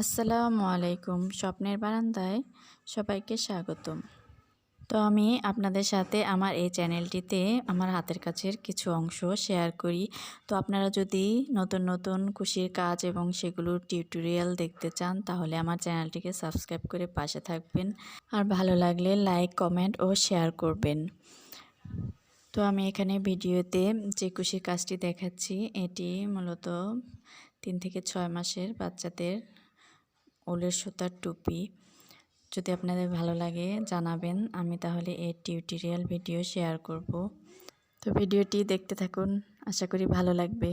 আসসালামু আলাইকুম। স্বপ্নের বারান্দায় সবাইকে স্বাগতম। তো আমি আপনাদের সাথে আমার এই চ্যানেলটিতে আমার হাতের কাছের কিছু অংশ শেয়ার করি। তো আপনারা যদি নতুন নতুন খুশির কাজ এবং সেগুলোর টিউটোরিয়াল দেখতে চান, তাহলে আমার চ্যানেলটিকে সাবস্ক্রাইব করে পাশে থাকবেন। আর ভালো লাগলে লাইক, কমেন্ট ও শেয়ার করবেন। তো আমি এখানে ভিডিওতে যে খুশির কাজটি দেখাচ্ছি, এটি মূলত তিন থেকে ছয় মাসের বাচ্চাদের ওলের সুতার টুপি। যদি আপনাদের ভালো লাগে জানাবেন, আমি তাহলে এই টিউটোরিয়াল ভিডিও শেয়ার করব। তো ভিডিওটি দেখতে থাকুন, আশা করি ভালো লাগবে।